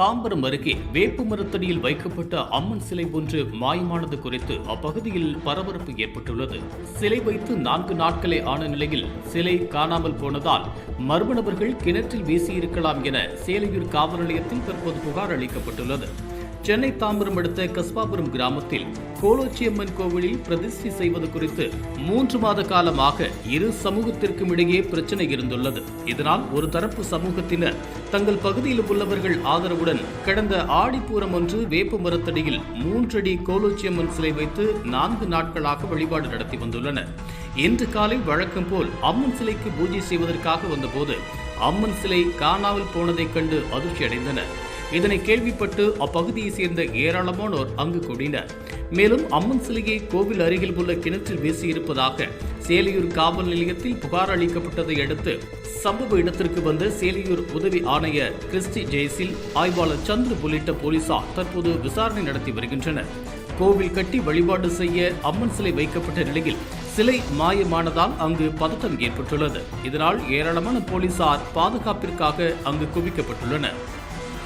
தாம்பரம் அருகே வேப்பு மரத்தடியில் வைக்கப்பட்ட அம்மன் சிலை ஒன்று மாயமானது குறித்து அப்பகுதியில் பரபரப்பு ஏற்பட்டுள்ளது. சிலை வைத்து நான்கு நாட்களே ஆன நிலையில் சிலை காணாமல் போனதால் மர்ம நபர்கள் கிணற்றில் வீசியிருக்கலாம் என சேலையூர் காவல் நிலையத்தில் தற்போது புகார் அளிக்கப்பட்டுள்ளது. சென்னை தாம்பரம் அடுத்த கஸ்பாபுரம் கிராமத்தில் கோலோச்சியம்மன் கோவிலில் பிரதிஷ்டை செய்வது குறித்து மூன்று மாத காலமாக இரு சமூகத்திற்கும் இடையே பிரச்சனை இருந்துள்ளது. இதனால் ஒரு தரப்பு சமூகத்தினர் தங்கள் பகுதியில் உள்ளவர்கள் ஆதரவுடன் கடந்த ஆடிப்பூரம் ஒன்று வேப்பு மரத்தடியில் மூன்றடி கோலோச்சியம்மன் சிலை வைத்து நான்கு நாட்களாக வழிபாடு நடத்தி வந்துள்ளனர். இன்று காலை வழக்கம் போல் அம்மன் சிலைக்கு பூஜை செய்வதற்காக வந்தபோது அம்மன் சிலை காணாமல் போனதைக் கண்டு அதிர்ச்சி அடைந்தனர் இதனை கேள்விப்பட்டு அப்பகுதியைச் சேர்ந்த ஏராளமானோர் அங்கு கூடினர். மேலும் அம்மன் சிலையை கோவில் அருகில் உள்ள கிணற்றில் வீசியிருப்பதாக சேலையூர் காவல் நிலையத்தில் புகார் அளிக்கப்பட்டதை அடுத்து சம்பவ இடத்திற்கு வந்த சேலையூர் உதவி ஆணையர் கிறிஸ்டி ஜெயசில் ஆய்வாளர் சந்திர உள்ளிட்ட போலீசார் தற்போது விசாரணை நடத்தி வருகின்றனர். கோவில் கட்டி வழிபாடு செய்ய அம்மன் சிலை வைக்கப்பட்ட நிலையில் சிலை மாயமானதால் அங்கு பதட்டம் ஏற்பட்டுள்ளது. இதனால் ஏராளமான போலீசார் பாதுகாப்பிற்காக அங்கு குவிக்கப்பட்டுள்ளனர்.